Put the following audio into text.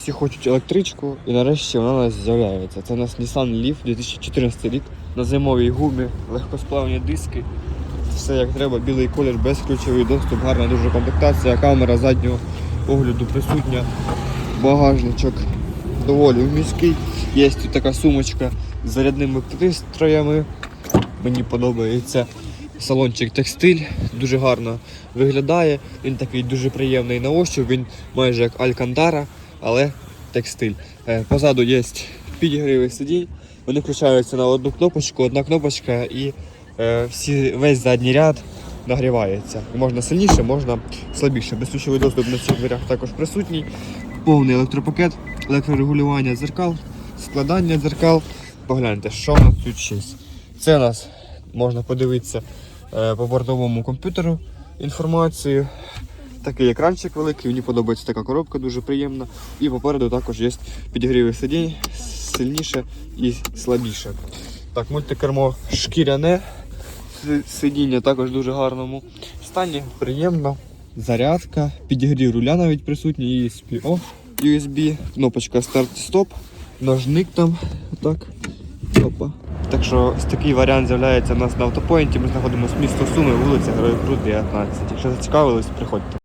Всі хочуть електричку, і нарешті вона у нас з'являється. Це у нас Nissan Leaf 2014 рік на зимовій гумі, легкосплавні диски. Все як треба, білий колір, безключовий доступ, гарна дуже комплектація, камера заднього огляду присутня, багажничок доволі міський. Є тут така сумочка з зарядними пристроями. Мені подобається салончик текстиль, дуже гарно виглядає. Він такий дуже приємний на ощуп, він майже як Алькантара, але текстиль. Е, Позаду є підігріви сидінь. Вони включаються на одну кнопочку, одна кнопочка і е, всі, весь задній ряд нагрівається. Можна сильніше, можна слабіше. Безключовий доступ на цих дверях також присутній. Повний електропакет, електрорегулювання дзеркал, складання дзеркал. Погляньте, що в нас тут є. Це у нас можна подивитися е, по бортовому комп'ютеру інформацію. Такий екранчик великий, мені подобається така коробка, дуже приємна. І попереду також є підігріви сидінь сильніше і слабіше. Так, мультикермо шкіряне, сидіння також дуже гарному стані, приємно. Зарядка, підігрів руля навіть присутній, ESP off, USB, кнопочка старт-стоп, ножник там, отак. Опа. Так що такий варіант з'являється у нас на автопоінті. Ми знаходимося місто Суми, вулиця Героїв Крут, 19. Якщо зацікавились, приходьте.